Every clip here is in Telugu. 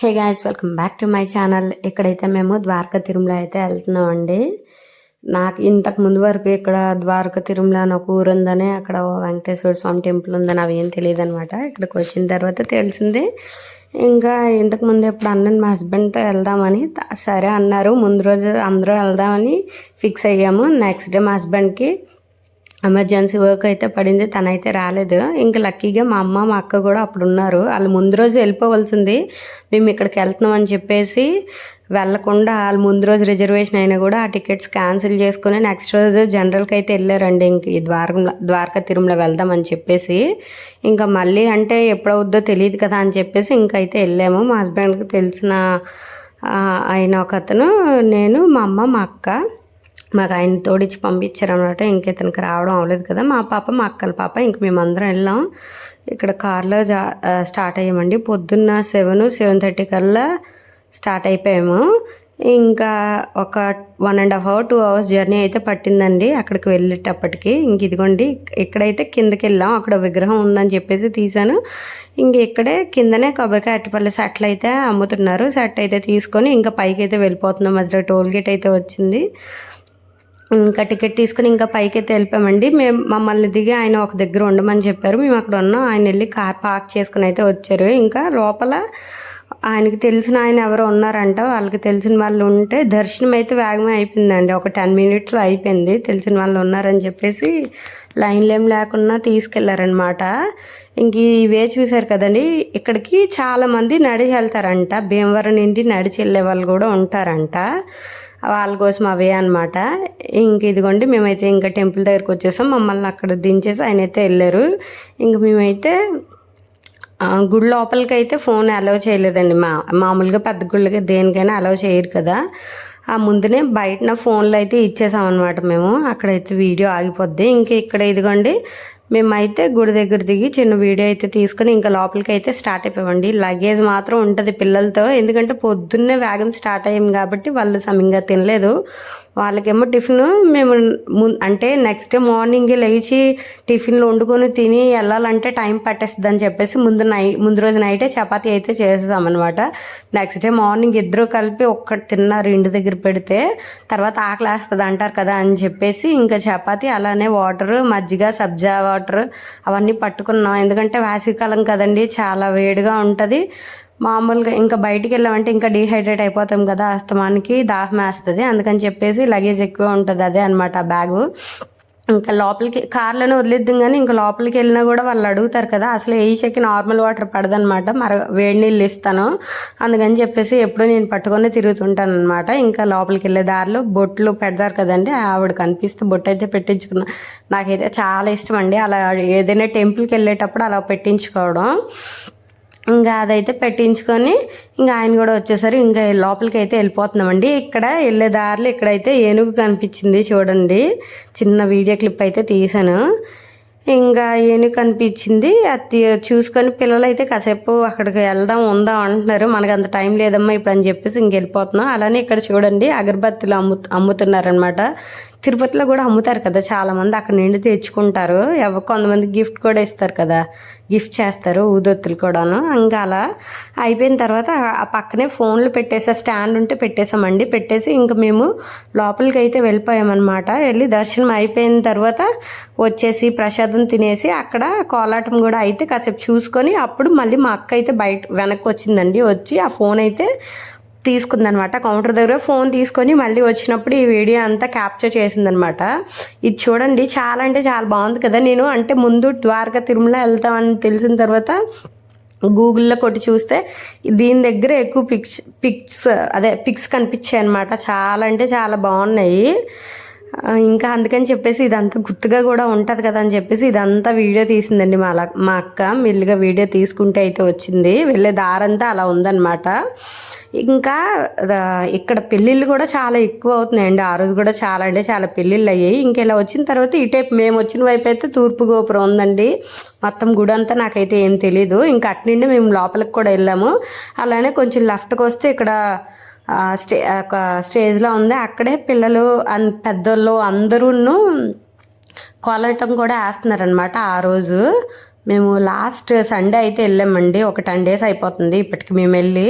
Hey guys welcome back to my channel. ఇక్కడైతే మేము ద్వారకా తిరుమల అయితే వెళ్తున్నామండి నాకు ఇంతకు ముందు వరకు ఇక్కడ ద్వారకా తిరుమల అని ఒక ఊరు ఉందని అక్కడ వెంకటేశ్వర స్వామి టెంపుల్ ఉందని అవి ఏం తెలియదు అనమాట ఇక్కడికి వచ్చిన తర్వాత తెలిసింది. ఇంకా ఇంతకు ముందు ఎప్పుడు అన్నాను మా హస్బెండ్తో వెళ్దామని సరే అన్నారు. ముందు రోజు అందరూ వెళ్దామని ఫిక్స్ అయ్యాము. నెక్స్ట్ డే మా హస్బెండ్కి ఎమర్జెన్సీ వర్క్ అయితే పడింది తనైతే రాలేదు. ఇంకా లక్కీగా మా అమ్మ మా అక్క కూడా అప్పుడు ఉన్నారు వాళ్ళు ముందు రోజు వెళ్ళిపోవలసింది. మేము ఇక్కడికి వెళ్తున్నాం అని చెప్పేసి వెళ్ళకుండా వాళ్ళు ముందు రోజు రిజర్వేషన్ అయినా కూడా ఆ టికెట్స్ క్యాన్సిల్ చేసుకుని నెక్స్ట్ రోజు జనరల్కి అయితే వెళ్ళారండి. ఇంక ఈ ద్వారకంలో ద్వారకా తిరుమల వెళ్దామని చెప్పేసి. ఇంకా మళ్ళీ అంటే ఎప్పుడవుద్దో తెలియదు కదా అని చెప్పేసి ఇంకైతే వెళ్ళాము. మా హస్బెండ్కి తెలిసిన అయిన ఆయన ఒక అతను నేను మా అమ్మ మా అక్క. మాకు ఆయన తోడిచ్చి పంపించారు అనమాట ఇంక ఇతనికి రావడం అవ్వలేదు కదా. మా పాప మా అక్కల పాప ఇంక మేమందరం వెళ్ళాం. ఇక్కడ కార్లో జా స్టార్ట్ అయ్యామండి. పొద్దున్న సెవెన్ సెవెన్ థర్టీ కల్లా స్టార్ట్ అయిపోయాము. ఇంకా ఒక one and half hour two hours journey అయితే పట్టిందండి అక్కడికి వెళ్ళేటప్పటికి. ఇంక ఇదిగోండి ఇక్కడైతే కిందకి వెళ్ళాం. అక్కడ విగ్రహం ఉందని చెప్పేసి తీశాను. ఇంక ఇక్కడే కిందనే కొబ్బరికాయ అట్టిపల్లి సెట్లు అయితే అమ్ముతున్నారు. సెట్ అయితే తీసుకొని ఇంకా పైకి అయితే వెళ్ళిపోతున్నాం. మధ్యలో టోల్ గేట్ అయితే వచ్చింది. ఇంకా టికెట్ తీసుకుని ఇంకా పైకి అయితే వెళ్ళిపోయామండి. మేము మమ్మల్ని దిగి ఆయన ఒక దగ్గర ఉండమని చెప్పారు. మేము అక్కడ ఉన్నాం ఆయన వెళ్ళి కార్ పార్క్ చేసుకుని అయితే వచ్చారు. ఇంకా లోపల ఆయనకి తెలిసిన ఆయన ఎవరో ఉన్నారంట. వాళ్ళకి తెలిసిన వాళ్ళు ఉంటే దర్శనం అయితే వేగమే అయిపోయిందండి. ఒక టెన్ మినిట్స్లో అయిపోయింది. తెలిసిన వాళ్ళు ఉన్నారని చెప్పేసి లైన్లు ఏం లేకుండా తీసుకెళ్ళారనమాట ఇంక ఇవే చూశారు కదండి. ఇక్కడికి చాలామంది నడిచి వెళ్తారంట. భీమవరం నుండి నడిచి వెళ్ళే వాళ్ళు కూడా ఉంటారంట. వాళ్ళ కోసం అవే అనమాట ఇంక ఇదిగోండి మేమైతే ఇంకా టెంపుల్ దగ్గరికి వచ్చేసాం. మమ్మల్ని అక్కడ దించేసి ఆయన అయితే వెళ్ళారు. ఇంక మేమైతే గుడి లోపలికి అయితే ఫోన్ అలౌ చేయలేదండి. మా మామూలుగా పెద్ద గుళ్ళకి దేనికైనా అలౌ చేయరు కదా. ఆ ముందునే బయట ఫోన్లు అయితే ఇచ్చేసాం మేము. అక్కడైతే వీడియో ఆగిపోద్ది. ఇంక ఇక్కడ ఇదిగోండి మేమైతే గుడి దగ్గర దిగి చిన్న వీడియో అయితే తీసుకుని ఇంకా లోపలికి అయితే స్టార్ట్ అయిపోవండి లగేజ్ మాత్రం ఉంటుంది పిల్లలతో. ఎందుకంటే పొద్దున్నే వేగం స్టార్ట్ అయ్యాం కాబట్టి వాళ్ళు సమయంగా తినలేదు. వాళ్ళకేమో టిఫిన్ మేము అంటే నెక్స్ట్ డే మార్నింగ్ లేచి టిఫిన్లు వండుకొని తిని వెళ్ళాలంటే టైం పట్టేస్తుంది అని చెప్పేసి ముందు నై ముందు రోజు నైటే చపాతీ అయితే చేసేసామన్నమాట. నెక్స్ట్ డే మార్నింగ్ ఇద్దరు కలిపి ఒక్కటి తిన్నారు ఇంటి దగ్గర పెడితే తర్వాత ఆకలి వేస్తుంది అంటారు కదా అని చెప్పేసి ఇంకా చపాతీ అలానే వాటర్ మజ్జిగ సబ్జా వాటర్ వాటర్ అవన్నీ పట్టుకున్నాం. ఎందుకంటే వేసవికాలం కదండి చాలా వేడిగా ఉంటుంది. మామూలుగా ఇంకా బయటికి వెళ్ళామంటే ఇంకా డీహైడ్రేట్ అయిపోతాం కదా అస్తమానికి దాహం వేస్తుంది. అందుకని చెప్పేసి లగేజ్ ఎక్కువ ఉంటుంది అదే అనమాట ఆ బ్యాగు. ఇంకా లోపలికి కార్లోనే వదిలేద్దాం కానీ ఇంకా లోపలికి వెళ్ళినా కూడా వాళ్ళు అడుగుతారు కదా అసలు ఏ చెక్కి నార్మల్ వాటర్ పడదనమాట మర వేడి నీళ్ళు ఇస్తాను అందుకని చెప్పేసి ఎప్పుడూ నేను పట్టుకొని తిరుగుతుంటాను అనమాట ఇంకా లోపలికి వెళ్ళే దారిలో బొట్లు పెడతారు కదండి ఆవిడ కనిపిస్తే బొట్టు అయితే పెట్టించుకున్నా. నాకైతే చాలా ఇష్టం అండి అలా ఏదైనా టెంపుల్కి వెళ్ళేటప్పుడు అలా పెట్టించుకోవడం. ఇంకా అదైతే పెట్టించుకొని ఇంకా ఆయన కూడా వచ్చేసరి ఇంకా లోపలికి అయితే వెళ్ళిపోతున్నామండి. ఇక్కడ వెళ్ళే దారిలో ఇక్కడైతే ఏనుగు కనిపించింది చూడండి. చిన్న వీడియో క్లిప్ అయితే తీసాను ఇంకా ఏనుగు కనిపించింది. అది చూసుకొని పిల్లలు అయితే కాసేపు అక్కడికి వెళ్దాం ఉందాం అంటున్నారు. మనకు అంత టైం లేదమ్మా ఇప్పుడు అని చెప్పేసి ఇంక వెళ్ళిపోతున్నాం. అలానే ఇక్కడ చూడండి అగరబత్తులు అమ్ము అమ్ముతున్నారనమాట తిరుపతిలో కూడా అమ్ముతారు కదా చాలామంది అక్కడ నుండి తెచ్చుకుంటారు. ఎవ కొంతమంది గిఫ్ట్ కూడా ఇస్తారు కదా గిఫ్ట్ చేస్తారు ఊదొత్తులు కూడాను. ఇంకా అలా అయిపోయిన తర్వాత ఆ పక్కనే ఫోన్లు పెట్టేసా స్టాండ్ ఉంటే పెట్టేసామండి. పెట్టేసి ఇంకా మేము లోపలికి అయితే వెళ్ళిపోయామన్నమాట. వెళ్ళి దర్శనం అయిపోయిన తర్వాత వచ్చేసి ప్రసాదం తినేసి అక్కడ కోలాటం కూడా అయితే కాసేపు చూసుకొని అప్పుడు మళ్ళీ మా అక్క అయితే బయట వెనక్కి వచ్చిందండి. వచ్చి ఆ ఫోన్ అయితే తీసుకుందనమాట. కౌంటర్ దగ్గర ఫోన్ తీసుకొని మళ్ళీ వచ్చినప్పుడు ఈ వీడియో అంతా క్యాప్చర్ చేసిందనమాట. ఇది చూడండి చాలా అంటే చాలా బాగుంది కదా. నేను అంటే ముందు ద్వారకా తిరుమల వెళ్తామని తెలిసిన తర్వాత గూగుల్లో కొట్టి చూస్తే దీని దగ్గర ఎక్కువ పిక్స్ పిక్స్ అదే పిక్స్ కనిపించాయి అనమాట చాలా అంటే చాలా బాగున్నాయి. ఇంకా అందుకని చెప్పేసి ఇదంతా గుర్తుగా కూడా ఉంటుంది కదా అని చెప్పేసి ఇదంతా వీడియో తీసిందండి మా మా అక్క. మెల్లిగా వీడియో తీసుకుంటే అయితే వచ్చింది. వెళ్ళే దారంతా అలా ఉందన్నమాట. ఇంకా ఇక్కడ పెళ్ళిళ్ళు కూడా చాలా ఎక్కువ అవుతున్నాయండి. ఆ రోజు కూడా చాలా అంటే చాలా పెళ్ళిళ్ళు అయ్యాయి. ఇంకా ఇలా వచ్చిన తర్వాత ఈ టైప్ మేము వచ్చిన వైపు అయితే తూర్పు గోపురం ఉందండి. మొత్తం గుడి అంతా నాకైతే ఏం తెలీదు. ఇంకా అట్నుండి మేము లోపలికి కూడా వెళ్ళాము. అలానే కొంచెం లెఫ్ట్కి వస్తే ఇక్కడ స్టే ఒక స్టేజ్లో ఉంది. అక్కడే పిల్లలు అన్ పెద్దోళ్ళు అందరూను కోలాటం కూడా వేస్తున్నారనమాట ఆ రోజు. మేము లాస్ట్ సండే అయితే వెళ్ళామండి. ఒక టెన్ డేస్ అయిపోతుంది ఇప్పటికి మేము వెళ్ళి.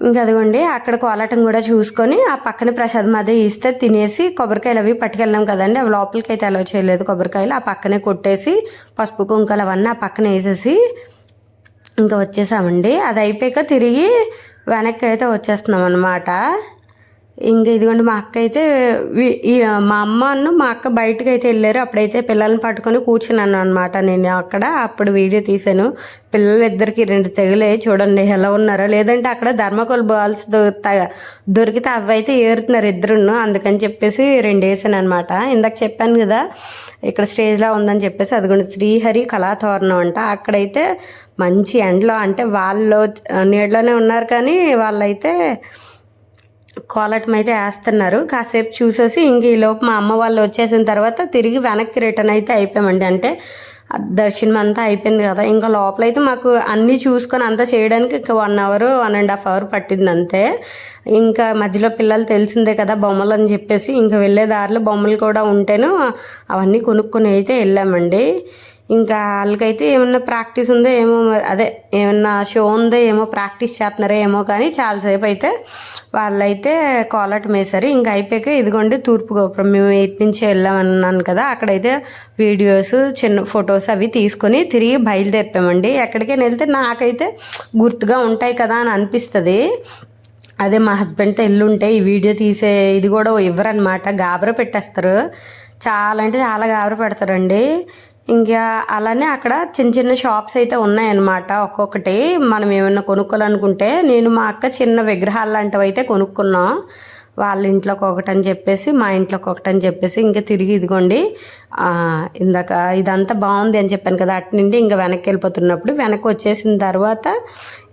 ఇంకా అదిగోండి అక్కడ కోలాటం కూడా చూసుకొని ఆ పక్కన ప్రసాదం అదే ఇస్తే తినేసి కొబ్బరికాయలు అవి పట్టుకెళ్ళాం కదండి. అవి లోపలికి అయితే అలవ చేయలేదు కొబ్బరికాయలు. ఆ పక్కనే కొట్టేసి పసుపు కుంకాలు అవన్నీ ఆ పక్కన వేసేసి ఇంకా వచ్చేసామండి. అది అయిపోయాక తిరిగి వెనక్కి అయితే వచ్చేస్తున్నాం అనమాట ఇంకా ఇదిగోండి మా అక్క అయితే మా అమ్మ మా అక్క బయటకు అయితే వెళ్ళారు. అప్పుడైతే పిల్లల్ని పట్టుకొని కూర్చున్నాను అనమాట నేను అక్కడ అప్పుడు వీడియో తీశాను. పిల్లలిద్దరికి రెండు తెగులే. చూడండి ఎలా ఉన్నారో. లేదంటే అక్కడ ధర్మకోల్ బాల్స్ దొరికితే అవి అయితే ఏరుతున్నారు ఇద్దరును. అందుకని చెప్పేసి రెండు వేసాను అనమాట ఇందాక చెప్పాను కదా ఇక్కడ స్టేజ్లో ఉందని చెప్పేసి అదిగోండి శ్రీహరి కళాతోరణం అంట. అక్కడైతే మంచి ఎండలో అంటే వాళ్ళు నీడలోనే ఉన్నారు కానీ వాళ్ళైతే కోలాటం అయితే వేస్తున్నారు. కాసేపు చూసేసి ఇంక ఈ లోపు మా అమ్మ వాళ్ళు వచ్చేసిన తర్వాత తిరిగి వెనక్కి రిటర్న్ అయితే అయిపోయామండి. అంటే దర్శనం అంతా అయిపోయింది కదా. ఇంకా లోపలైతే మాకు అన్నీ చూసుకొని అంతా చేయడానికి ఇంకా one hour one and half hour పట్టింది అంతే. ఇంకా మధ్యలో పిల్లలు తెలిసిందే కదా బొమ్మలు అని చెప్పేసి. ఇంకా వెళ్ళే దారిలో బొమ్మలు కూడా ఉంటేను అవన్నీ కొనుక్కొని అయితే వెళ్ళామండి. ఇంకా వాళ్ళకైతే ఏమన్నా ప్రాక్టీస్ ఉందో ఏమో అదే ఏమన్నా షో ఉందో ఏమో ప్రాక్టీస్ చేస్తున్నారో ఏమో కానీ చాలాసేపు అయితే వాళ్ళైతే కోలాటం వేశారు ఇంకా అయిపోయాక ఇదిగోండి తూర్పు గోపురం మేము ఎయిట్ నుంచి వెళ్ళామన్నాను కదా అక్కడైతే వీడియోస్ చిన్న ఫొటోస్ అవి తీసుకొని తిరిగి బయలుదేరిపామండి ఎక్కడికైనా వెళ్తే నాకైతే గుర్తుగా ఉంటాయి కదా అని అనిపిస్తుంది. అదే మా హస్బెండ్తో ఎల్లుంటే ఈ వీడియో తీసే ఇది కూడా ఇవ్వరనమాట గాబరా పెట్టేస్తారు. చాలా అంటే చాలా గాబరా పెడతారండి. ఇంకా అలానే అక్కడ చిన్న చిన్న షాప్స్ అయితే ఉన్నాయన్నమాట ఒక్కొక్కటి. మనం ఏమైనా కొనుక్కోవాలనుకుంటే నేను మా అక్క చిన్న విగ్రహాలు లాంటివి అయితే కొనుక్కున్నాం. వాళ్ళ ఇంట్లోకి ఒకటని చెప్పేసి మా ఇంట్లోకి ఒకటని చెప్పేసి ఇంకా తిరిగి ఇదిగోండి ఇందాక ఇదంతా బాగుంది అని చెప్పాను కదా అటు నుండి ఇంకా వెనక్కి వెళ్ళిపోతున్నప్పుడు వెనక్కి వచ్చేసిన తర్వాత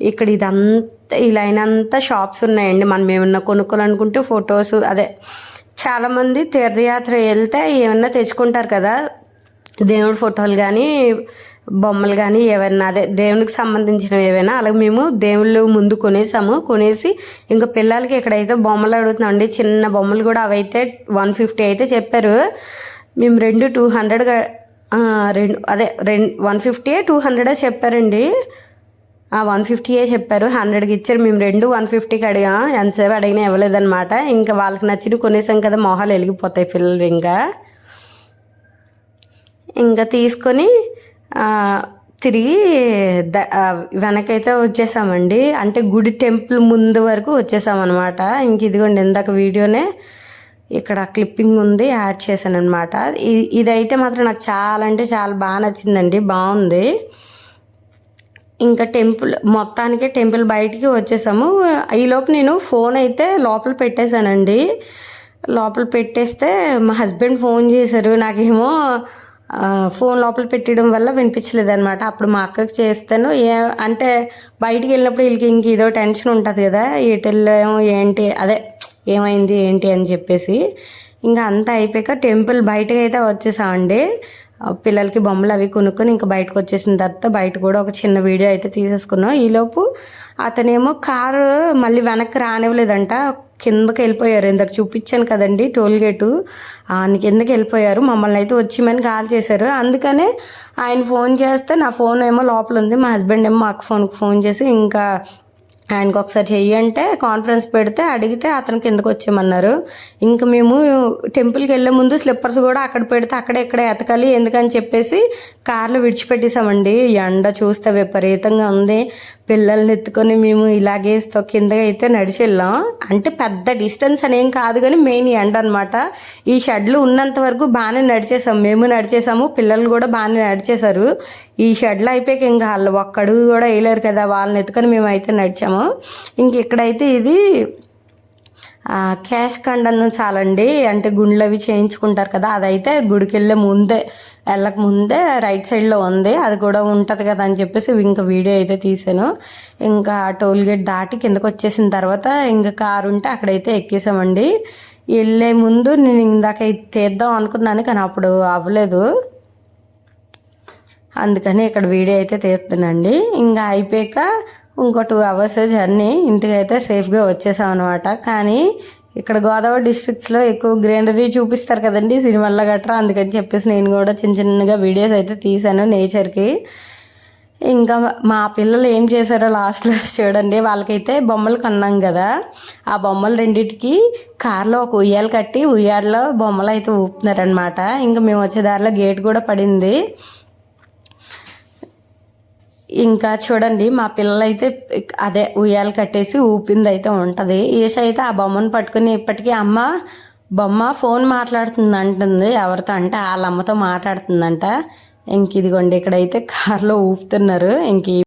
ఇక్కడ ఇదంతా ఈ లైన్ అంతా షాప్స్ ఉన్నాయండి. మనం ఏమన్నా కొనుక్కోవాలనుకుంటే ఫొటోస్ అదే చాలామంది తీర్థయాత్ర వెళ్తే ఏమన్నా తెచ్చుకుంటారు కదా దేవుడి ఫోటోలు కానీ బొమ్మలు కానీ ఏవైనా అదే దేవునికి సంబంధించినవి ఏవైనా అలాగే మేము దేవుళ్ళు ముందు కొనేసాము. కొనేసి ఇంకా పిల్లలకి ఇక్కడైతే బొమ్మలు అడుగుతున్నామండి చిన్న బొమ్మలు కూడా అవైతే వన్ ఫిఫ్టీ అయితే చెప్పారు. మేము రెండు టూ హండ్రెడ్ రెండు అదే రెండు వన్ ఫిఫ్టీ టూ హండ్రెడే చెప్పారండి. వన్ ఫిఫ్టీయే చెప్పారు. హండ్రెడ్కి ఇచ్చారు. మేము రెండు వన్ ఫిఫ్టీకి అడిగాం. ఎంతసేపు అడిగినా ఇవ్వలేదన్నమాట. ఇంకా వాళ్ళకి నచ్చినవి కొనేసాం కదా మొహాలు వెలిగిపోతాయి పిల్లలు ఇంకా. ఇంకా తీసుకొని తిరిగి ద వెనకైతే వచ్చేసామండి. అంటే గుడి టెంపుల్ ముందు వరకు వచ్చేసామన్నమాట. ఇంక ఇదిగోండి ఇందాక వీడియోనే ఇక్కడ క్లిప్పింగ్ ఉంది యాడ్ చేశాను అనమాట ఇదైతే మాత్రం నాకు చాలా అంటే చాలా బాగా నచ్చిందండి బాగుంది. ఇంకా టెంపుల్ మొత్తానికి టెంపుల్ బయటికి వచ్చేసాము. ఈలోపు నేను ఫోన్ అయితే లోపల పెట్టేశానండి. లోపల పెట్టేస్తే మా హస్బెండ్ ఫోన్ చేశారు. నాకేమో ఫోన్ లోపల పెట్టడం వల్ల వినిపించలేదు అనమాట అప్పుడు మా అక్కకి చేస్తాను. ఏ అంటే బయటికి వెళ్ళినప్పుడు వీళ్ళకి ఇంక ఇదో టెన్షన్ ఉంటుంది కదా. ఎటు ఏంటి అదే ఏమైంది ఏంటి అని చెప్పేసి. ఇంకా అంతా అయిపోయాక టెంపుల్ బయటకు అయితే వచ్చేసామండి. పిల్లలకి బొమ్మలు అవి కొనుక్కొని ఇంకా బయటకు వచ్చేసిన తర్వాత బయట కూడా ఒక చిన్న వీడియో అయితే తీసేసుకున్నాం. ఈలోపు అతనేమో కారు మళ్ళీ వెనక్కి రానివ్వలేదంట. కిందకి వెళ్ళిపోయారు. ఇందాక చూపించాను కదండి టోల్ గేటు ఆయన కిందకి వెళ్ళిపోయారు. మమ్మల్ని అయితే వచ్చిమని కాల్ చేశారు. అందుకనే ఆయన ఫోన్ చేస్తే నా ఫోన్ ఏమో లోపల ఉంది. మా హస్బెండ్ ఏమో అక్క ఫోన్కి ఫోన్ చేసి ఇంకా ఆయనకు ఒకసారి చెయ్యి అంటే కాన్ఫరెన్స్ పెడితే అడిగితే అతను కిందకు వచ్చేయమన్నారు. ఇంకా మేము టెంపుల్కి వెళ్ళే ముందు స్లిప్పర్స్ కూడా అక్కడ పెడితే అక్కడ ఇక్కడ ఎతకాలి ఎందుకని చెప్పేసి కార్లు విడిచిపెట్టేసామండి ఎండ చూస్తే విపరీతంగా ఉంది. పిల్లల్ని ఎత్తుకొని మేము ఇలాగే కింద అయితే నడిచి వెళ్ళాం. అంటే పెద్ద డిస్టెన్స్ అనేం కాదు కానీ మెయిన్ ఎండ అనమాట ఈ షెడ్లు ఉన్నంత వరకు బాగానే నడిచేసాం మేము నడిచేసాము పిల్లలు కూడా బాగానే నడిచేశారు. ఈ షెడ్లో అయిపోయాక ఇంకా వాళ్ళు ఒక్కడు కూడా వేయలేరు కదా వాళ్ళని ఎత్తుకొని మేము అయితే నడిచాము. ఇంక ఇక్కడైతే ఇది క్యాష్ కండను చాలండి అంటే గుండ్లు అవి చేయించుకుంటారు కదా అదైతే గుడికి వెళ్ళే ముందే వెళ్ళక ముందే రైట్ సైడ్లో ఉంది. అది కూడా ఉంటుంది కదా అని చెప్పేసి ఇంకా వీడియో అయితే తీసాను. ఇంకా టోల్ గేట్ దాటి కిందకు వచ్చేసిన తర్వాత ఇంకా కారు ఉంటే అక్కడైతే ఎక్కేసామండి. వెళ్ళే ముందు నేను ఇందాక తీద్దాం అనుకున్నాను కానీ అప్పుడు అవ్వలేదు. అందుకని ఇక్కడ వీడియో అయితే తీస్తున్నాండి ఇంకా అయిపోయాక ఇంకో టూ అవర్స్ జర్నీ ఇంటికి అయితే సేఫ్గా వచ్చేసాం అనమాట కానీ ఇక్కడ గోదావరి డిస్ట్రిక్ట్స్లో ఎక్కువ గ్రీనరీ చూపిస్తారు కదండి సినిమాల్లో గట్రా. అందుకని చెప్పేసి నేను కూడా చిన్న చిన్నగా వీడియోస్ అయితే తీశాను నేచర్కి. ఇంకా మా పిల్లలు ఏం చేశారో లాస్ట్లో చూడండి. వాళ్ళకైతే బొమ్మలు కొన్నాం కదా. ఆ బొమ్మలు రెండింటికి కార్లో ఒక ఉయ్యాలు కట్టి ఉయ్యాలలో బొమ్మలు అయితే ఊపుతున్నారనమాట ఇంకా మేము వచ్చే దారిలో గేట్ కూడా పడింది. ఇంకా చూడండి మా పిల్లలైతే అదే ఉయ్యాలు కట్టేసి ఊపింది అయితే ఉంటుంది. ఈష అయితే ఆ బొమ్మను పట్టుకుని ఇప్పటికీ అమ్మ బొమ్మ ఫోన్ మాట్లాడుతుంది అంటుంది ఎవరితో? అంటే వాళ్ళ అమ్మతో మాట్లాడుతుందంట. ఇంక ఇదిగోండి ఇక్కడైతే కార్లో ఊపుతున్నారు. ఇంక